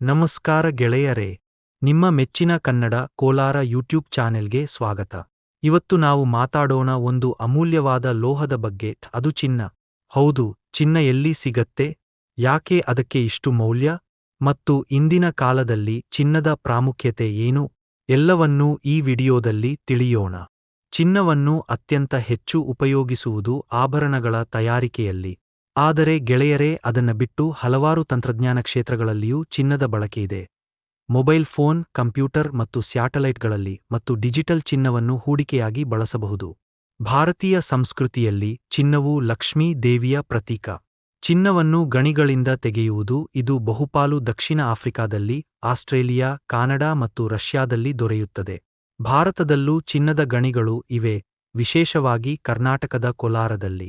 ನಮಸ್ಕಾರ ಗೆಳೆಯರೇ, ನಿಮ್ಮ ಮೆಚ್ಚಿನ ಕನ್ನಡ ಕೋಲಾರ ಯೂಟ್ಯೂಬ್ ಚಾನೆಲ್ಗೆ ಸ್ವಾಗತ. ಇವತ್ತು ನಾವು ಮಾತಾಡೋಣ ಒಂದು ಅಮೂಲ್ಯವಾದ ಲೋಹದ ಬಗ್ಗೆ, ಅದು ಚಿನ್ನ. ಹೌದು, ಚಿನ್ನ ಎಲ್ಲಿ ಸಿಗತ್ತೆ, ಯಾಕೆ ಅದಕ್ಕೆ ಇಷ್ಟು ಮೌಲ್ಯ, ಮತ್ತು ಇಂದಿನ ಕಾಲದಲ್ಲಿ ಚಿನ್ನದ ಪ್ರಾಮುಖ್ಯತೆ ಏನು, ಎಲ್ಲವನ್ನೂ ಈ ವಿಡಿಯೋದಲ್ಲಿ ತಿಳಿಯೋಣ. ಚಿನ್ನವನ್ನು ಅತ್ಯಂತ ಹೆಚ್ಚು ಉಪಯೋಗಿಸುವುದು ಆಭರಣಗಳ ತಯಾರಿಕೆಯಲ್ಲಿ. ಆದರೆ ಗೆಳೆಯರೇ, ಅದನ್ನ ಬಿಟ್ಟು ಹಲವಾರು ತಂತ್ರಜ್ಞಾನ ಕ್ಷೇತ್ರಗಳಲ್ಲಿಯೂ ಚಿನ್ನದ ಬಳಕೆಯಿದೆ ಮೊಬೈಲ್ ಫೋನ್, ಕಂಪ್ಯೂಟರ್ ಮತ್ತು ಸ್ಯಾಟಲೈಟ್ಗಳಲ್ಲಿ ಮತ್ತು ಡಿಜಿಟಲ್ ಚಿನ್ನವನ್ನು ಹೂಡಿಕೆಯಾಗಿ ಬಳಸಬಹುದು. ಭಾರತೀಯ ಸಂಸ್ಕೃತಿಯಲ್ಲಿ ಚಿನ್ನವು ಲಕ್ಷ್ಮೀ ದೇವಿಯ ಪ್ರತೀಕ. ಚಿನ್ನವನ್ನು ಗಣಿಗಳಿಂದ ತೆಗೆಯುವುದು ಇದು ಬಹುಪಾಲು ದಕ್ಷಿಣ ಆಫ್ರಿಕಾದಲ್ಲಿ, ಆಸ್ಟ್ರೇಲಿಯಾ, ಕಾನಡಾ ಮತ್ತು ರಷ್ಯಾದಲ್ಲಿ ದೊರೆಯುತ್ತದೆ. ಭಾರತದಲ್ಲೂ ಚಿನ್ನದ ಗಣಿಗಳು ಇವೆ, ವಿಶೇಷವಾಗಿ ಕರ್ನಾಟಕದ ಕೋಲಾರದಲ್ಲಿ.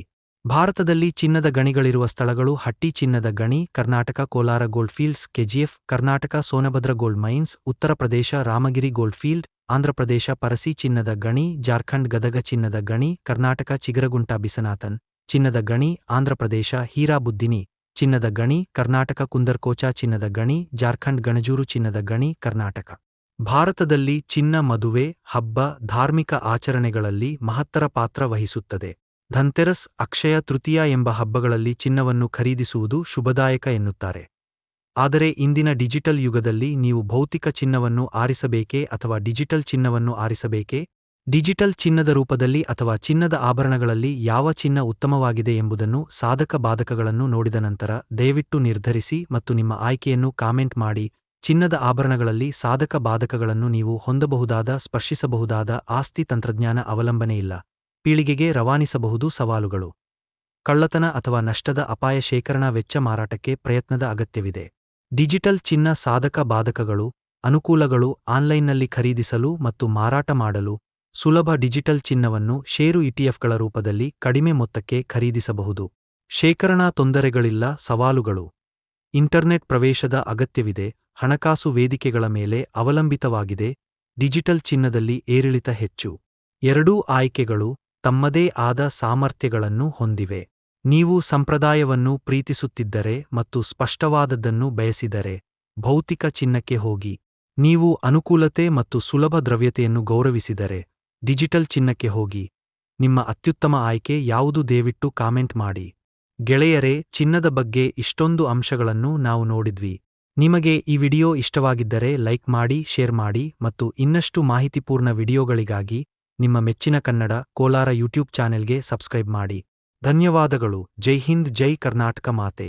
ಭಾರತದಲ್ಲಿ ಚಿನ್ನದ ಗಣಿಗಳಿರುವ ಸ್ಥಳಗಳು ಹಟ್ಟಿ ಚಿನ್ನದ ಗಣಿ, Karnataka Kolar gold fields, KGF, Karnataka Sonbhadra gold mines, Uttar Pradesh Ramagiri gold field Andhra Pradesh Parasi ಚಿನ್ನದ ಗಣಿ, ಜಾರ್ಖಂಡ್ ಗದಗ ಚಿನ್ನದ ಗಣಿ, ಕರ್ನಾಟಕ ಚಿಗರಗುಂಟ ಬಿಸನಾಥನ್ ಚಿನ್ನದ ಗಣಿ ಆಂಧ್ರಪ್ರದೇಶ ಹೀರಾಬುದ್ದಿನಿ ಚಿನ್ನದ ಗಣಿ, ಕರ್ನಾಟಕ ಕುಂದರ್ಕೋಚ ಚಿನ್ನದ ಗಣಿ, ಜಾರ್ಖಂಡ್ ಗಣಜೂರು ಚಿನ್ನದ ಗಣಿ, ಕರ್ನಾಟಕ. ಭಾರತದಲ್ಲಿ ಚಿನ್ನ ಮದುವೆ, ಹಬ್ಬ, ಧಾರ್ಮಿಕ ಆಚರಣೆಗಳಲ್ಲಿ ಮಹತ್ತರ ಪಾತ್ರ ವಹಿಸುತ್ತದೆ. ಧನ್ತೆರಸ್ ಅಕ್ಷಯ ತೃತೀಯ ಎಂಬ ಹಬ್ಬಗಳಲ್ಲಿ ಚಿನ್ನವನ್ನು ಖರೀದಿಸುವುದು ಶುಭದಾಯಕ ಎನ್ನುತ್ತಾರೆ. ಆದರೆ ಇಂದಿನ ಡಿಜಿಟಲ್ ಯುಗದಲ್ಲಿ ನೀವು ಭೌತಿಕ ಚಿನ್ನವನ್ನು ಆರಿಸಬೇಕೇ ಅಥವಾ ಡಿಜಿಟಲ್ ಚಿನ್ನವನ್ನು ಆರಿಸಬೇಕೇ? ಡಿಜಿಟಲ್ ಚಿನ್ನದ ರೂಪದಲ್ಲಿ ಅಥವಾ ಚಿನ್ನದ ಆಭರಣಗಳಲ್ಲಿ ಯಾವ ಚಿನ್ನ ಉತ್ತಮವಾಗಿದೆ ಎಂಬುದನ್ನು ಸಾಧಕ ಬಾಧಕಗಳನ್ನು ನೋಡಿದ ನಂತರ ದಯವಿಟ್ಟು ನಿರ್ಧರಿಸಿ ಮತ್ತು ನಿಮ್ಮ ಆಯ್ಕೆಯನ್ನು ಕಾಮೆಂಟ್ ಮಾಡಿ, ಚಿನ್ನದ ಆಭರಣಗಳಲ್ಲಿ ಸಾಧಕ ಬಾಧಕಗಳನ್ನು ನೀವು ಹೊಂದಬಹುದಾದ, ಸ್ಪರ್ಶಿಸಬಹುದಾದ ಆಸ್ತಿ ತಂತ್ರಜ್ಞಾನ ಅವಲಂಬನೆಯಿಲ್ಲ ಪೀಳಿಗೆಗೆ ರವಾನಿಸಬಹುದು ಸವಾಲುಗಳು. ಕಳ್ಳತನ ಅಥವಾ ನಷ್ಟದ ಅಪಾಯ ಶೇಖರಣಾ ವೆಚ್ಚ ಮಾರಾಟಕ್ಕೆ ಪ್ರಯತ್ನದ ಅಗತ್ಯವಿದೆ. ಡಿಜಿಟಲ್ ಚಿನ್ನ ಸಾಧಕ ಬಾಧಕಗಳು, ಅನುಕೂಲಗಳು ಆನ್ಲೈನ್ನಲ್ಲಿ ಖರೀದಿಸಲು ಮತ್ತು ಮಾರಾಟ ಮಾಡಲು ಸುಲಭ ಡಿಜಿಟಲ್ ಚಿನ್ನವನ್ನು ಷೇರು ಇಟಿಎಫ್ಗಳ ರೂಪದಲ್ಲಿ ಕಡಿಮೆ ಮೊತ್ತಕ್ಕೆ ಖರೀದಿಸಬಹುದು. ಶೇಖರಣಾ ತೊಂದರೆಗಳಿಲ್ಲ ಸವಾಲುಗಳು. ಇಂಟರ್ನೆಟ್ ಪ್ರವೇಶದ ಅಗತ್ಯವಿದೆ, ಹಣಕಾಸು ವೇದಿಕೆಗಳ ಮೇಲೆ ಅವಲಂಬಿತವಾಗಿದೆ, ಡಿಜಿಟಲ್ ಚಿನ್ನದಲ್ಲಿ ಏರಿಳಿತ ಹೆಚ್ಚು. ಎರಡೂ ಆಯ್ಕೆಗಳು ತಮ್ಮದೇ ಆದ ಸಾಮರ್ಥ್ಯಗಳನ್ನು ಹೊಂದಿವೆ. ನೀವು ಸಂಪ್ರದಾಯವನ್ನು ಪ್ರೀತಿಸುತ್ತಿದ್ದರೆ ಮತ್ತು ಸ್ಪಷ್ಟವಾದದ್ದನ್ನು ಬಯಸಿದರೆ ಭೌತಿಕ ಚಿನ್ನಕ್ಕೆ ಹೋಗಿ. ನೀವು ಅನುಕೂಲತೆ ಮತ್ತು ಸುಲಭ ದ್ರವ್ಯತೆಯನ್ನು ಗೌರವಿಸಿದರೆ ಡಿಜಿಟಲ್ ಚಿನ್ನಕ್ಕೆ ಹೋಗಿ. ನಿಮ್ಮ ಅತ್ಯುತ್ತಮ ಆಯ್ಕೆ ಯಾವುದು ದಯವಿಟ್ಟು ಕಾಮೆಂಟ್ ಮಾಡಿ. ಗೆಳೆಯರೇ, ಚಿನ್ನದ ಬಗ್ಗೆ ಇಷ್ಟೊಂದು ಅಂಶಗಳನ್ನು ನಾವು ನೋಡಿದ್ವಿ. ನಿಮಗೆ ಈ ವಿಡಿಯೋ ಇಷ್ಟವಾಗಿದ್ದರೆ ಲೈಕ್ ಮಾಡಿ, ಶೇರ್ ಮಾಡಿ ಮತ್ತು ಇನ್ನಷ್ಟು ಮಾಹಿತಿಪೂರ್ಣ ವಿಡಿಯೋಗಳಿಗಾಗಿ ನಿಮ್ಮ ಮೆಚ್ಚಿನ ಕನ್ನಡ ಕೋಲಾರ ಯೂಟ್ಯೂಬ್ ಚಾನೆಲ್ಗೆ ಸಬ್ಸ್ಕ್ರೈಬ್ ಮಾಡಿ. ಧನ್ಯವಾದಗಳು. ಜೈ ಹಿಂದ್ ಜೈ ಕರ್ನಾಟಕ ಮಾತೆ.